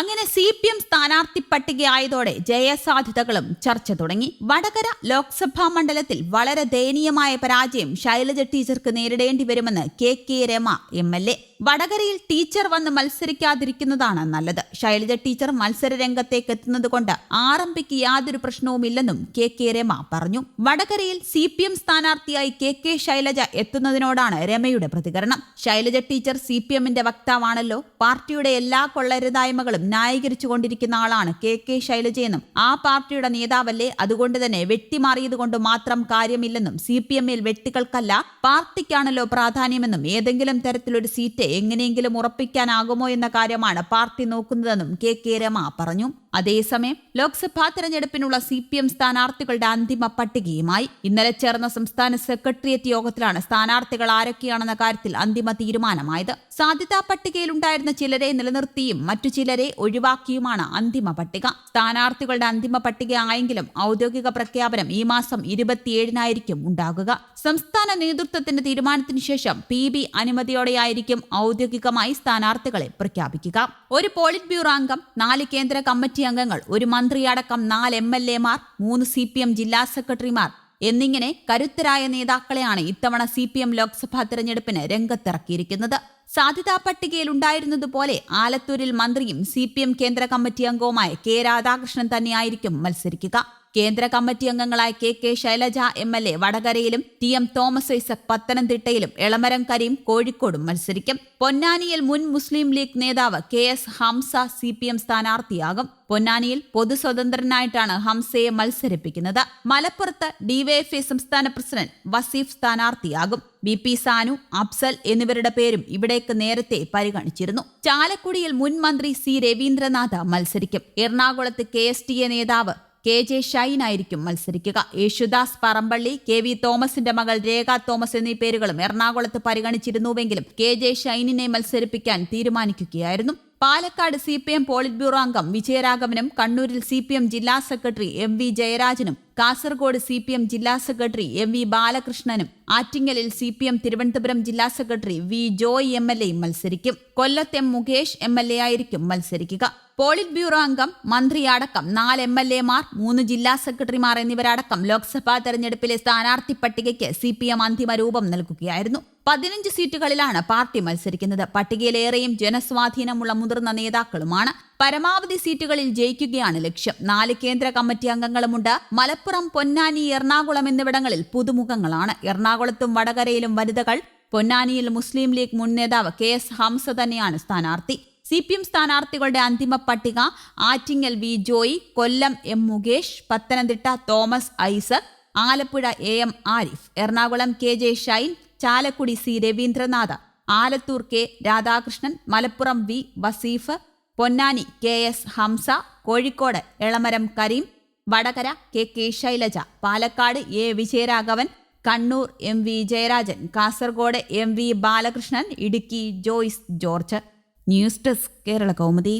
അങ്ങനെ C P M സ്ഥാനാർത്ഥി പട്ടികയായതോടെ ജയസാധ്യതകളും ചർച്ച തുടങ്ങി. വടകര ലോക്സഭാ മണ്ഡലത്തിൽ വളരെ ദയനീയമായ പരാജയം ശൈലജ ടീച്ചർക്ക് നേരിടേണ്ടി വരുമെന്ന് K K Rema M L A. വടകരയിൽ ടീച്ചർ വന്ന് മത്സരിക്കാതിരിക്കുന്നതാണ് നല്ലത്. ശൈലജ ടീച്ചർ മത്സര രംഗത്തേക്ക് എത്തുന്നത് കൊണ്ട് ആർ യാതൊരു പ്രശ്നവുമില്ലെന്നും കെ കെ രമ പറഞ്ഞു. വടകരയിൽ സി പി എം സ്ഥാനാർത്ഥിയായി കെ കെ ശൈലജ എത്തുന്നതിനോടാണ് രമയുടെ പ്രതികരണം. ശൈലജ ടീച്ചർ സി പി എമ്മിന്റെ വക്താവാണല്ലോ. പാർട്ടിയുടെ എല്ലാ കൊള്ളരുതായ്മകളും ന്യായീകരിച്ചുകൊണ്ടിരിക്കുന്ന ആളാണ് കെ കെ ശൈലജയെന്നും ആ പാർട്ടിയുടെ നേതാവല്ലേ അതുകൊണ്ട് തന്നെ വെട്ടിമാറിയത് കൊണ്ട് മാത്രം കാര്യമില്ലെന്നും സി പി എമ്മിൽ വെട്ടികൾക്കല്ല പാർട്ടിക്കാണല്ലോ പ്രാധാന്യമെന്നും ഏതെങ്കിലും തരത്തിലൊരു സീറ്റ് എങ്ങനെയെങ്കിലും ഉറപ്പിക്കാനാകുമോ എന്ന കാര്യമാണ് പാർട്ടി നോക്കുന്നതെന്നും കെ കെ രമ പറഞ്ഞു. അതേസമയം ലോക്സഭാ തെരഞ്ഞെടുപ്പിനുള്ള സി പി എം സ്ഥാനാർത്ഥികളുടെ അന്തിമ പട്ടികയുമായി ഇന്നലെ ചേർന്ന സംസ്ഥാന സെക്രട്ടേറിയറ്റ് യോഗത്തിലാണ് സ്ഥാനാർത്ഥികൾ ആരൊക്കെയാണെന്ന കാര്യത്തിൽ അന്തിമ തീരുമാനമായത്. സാധ്യതാ പട്ടികയിലുണ്ടായിരുന്ന ചിലരെ നിലനിർത്തിയും മറ്റു ചിലരെ ഒഴിവാക്കിയുമാണ് അന്തിമ പട്ടിക. സ്ഥാനാർത്ഥികളുടെ അന്തിമ പട്ടിക ആയെങ്കിലും ഔദ്യോഗിക പ്രഖ്യാപനം ഈ മാസം ഇരുപത്തിയേഴിനായിരിക്കും ഉണ്ടാകുക. സംസ്ഥാന നേതൃത്വത്തിന്റെ തീരുമാനത്തിന് ശേഷം പി ബി അനുമതിയോടെയായിരിക്കും ഔദ്യോഗികമായി സ്ഥാനാർത്ഥികളെ പ്രഖ്യാപിക്കുക. ഒരു പോളിറ്റ് ബ്യൂറോ അംഗം നാല് കേന്ദ്ര കമ്മിറ്റി അംഗങ്ങൾ ഒരു മന്ത്രിയടക്കം നാല് എം എൽ എമാർ മൂന്ന് സി പി എം ജില്ലാ സെക്രട്ടറിമാർ എന്നിങ്ങനെ കരുത്തരായ നേതാക്കളെയാണ് ഇത്തവണ സി പി എം ലോക്സഭാ തെരഞ്ഞെടുപ്പിന് രംഗത്തിറക്കിയിരിക്കുന്നത്. സാധ്യതാ പട്ടികയിൽ ഉണ്ടായിരുന്നതുപോലെ ആലത്തൂരിൽ മന്ത്രിയും സി പി എം കേന്ദ്ര കമ്മിറ്റി അംഗവുമായ കെ രാധാകൃഷ്ണൻ തന്നെയായിരിക്കും മത്സരിക്കുക. കേന്ദ്ര കമ്മിറ്റി അംഗങ്ങളായ K K Shailaja M L A വടകരയിലും T M Thomas Isaac പത്തനംതിട്ടയിലും എളമരം കരീം കോഴിക്കോടും മത്സരിക്കും. പൊന്നാനിയിൽ മുൻ മുസ്ലിം ലീഗ് നേതാവ് K S Hamsa C P M സ്ഥാനാർത്ഥിയാകും. പൊന്നാനിയിൽ പൊതുസ്വതന്ത്രനായിട്ടാണ് ഹംസയെ മത്സരിപ്പിക്കുന്നത്. മലപ്പുറത്ത് ഡിവൈഎഫ്ഐ സംസ്ഥാന പ്രസിഡന്റ് വസീഫ് സ്ഥാനാർത്ഥിയാകും. ബി പി സാനു അഫ്സൽ എന്നിവരുടെ പേരും ഇവിടേക്ക് നേരത്തെ പരിഗണിച്ചിരുന്നു. ചാലക്കുടിയിൽ മുൻ മന്ത്രി സി രവീന്ദ്രനാഥ് മത്സരിക്കും. എറണാകുളത്ത് കെ എസ് ടി എ നേതാവ് കെ ജെ ഷൈൻ ആയിരിക്കും മത്സരിക്കുക. യേശുദാസ് പറമ്പള്ളി കെ വി തോമസിന്റെ മകൾ രേഖ തോമസ് എന്നീ പേരുകളും എറണാകുളത്ത് പരിഗണിച്ചിരുന്നുവെങ്കിലും കെ ജെ ഷൈനിനെ മത്സരിപ്പിക്കാൻ തീരുമാനിക്കുകയായിരുന്നു. Palakkad C P M polit bureau അംഗം വിജയരാഘവനും കണ്ണൂരിൽ സി പി എം ജില്ലാ സെക്രട്ടറി എം വി ജയരാജനും കാസർഗോഡ് സി പി എം ജില്ലാ സെക്രട്ടറി എം വി ബാലകൃഷ്ണനും ആറ്റിങ്ങലിൽ സി പി എം തിരുവനന്തപുരം ജില്ലാ secretary V Joy M L എയും മത്സരിക്കും. കൊല്ലത്ത് M Mukesh M L A ആയിരിക്കും മത്സരിക്കുക. പോളിറ്റ് ബ്യൂറോ അംഗം മന്ത്രി അടക്കം നാല് എം എൽ എമാർ മൂന്ന് ജില്ലാ സെക്രട്ടറിമാർ എന്നിവരടക്കം ലോക്സഭാ തെരഞ്ഞെടുപ്പിലെ സ്ഥാനാർത്ഥി പട്ടികയ്ക്ക് സി പി എം അന്തിമ രൂപം നൽകുകയായിരുന്നു. പതിനഞ്ച് സീറ്റുകളിലാണ് പാർട്ടി മത്സരിക്കുന്നത്. പട്ടികയിലേറെയും ജനസ്വാധീനമുള്ള മുതിർന്ന നേതാക്കളുമാണ് പരമാവധി സീറ്റുകളിൽ ജയിക്കുകയാണ് ലക്ഷ്യം. നാല് കേന്ദ്ര കമ്മിറ്റി അംഗങ്ങളുമുണ്ട്. മലപ്പുറം പൊന്നാനി എറണാകുളം എന്നിവിടങ്ങളിൽ പുതുമുഖങ്ങളാണ്. എറണാകുളത്തും വടകരയിലും വനിതകൾ പൊന്നാനിയിൽ മുസ്ലിം ലീഗ് മുൻ നേതാവ് കെ എസ് ഹംസ തന്നെയാണ് സ്ഥാനാർത്ഥി. സി പി എം സ്ഥാനാർത്ഥികളുടെ അന്തിമ പട്ടിക Attingal V Joy Kollam M Mukesh Pathanamthitta Thomas Isaac Alappuzha A M Arif Ernakulam K J Shine Chalakudy C Raveendranath Alathur K Radhakrishnan Malappuram V Vaseef Ponnani K S Hamsa Kozhikode Elamaram Kareem Vadakara K K Shailaja Palakkad A Vijayaraghavan Kannur M V Jayarajan Kasaragod M V Balakrishnan Idukki Joice George. News desk Kerala Kaumudi.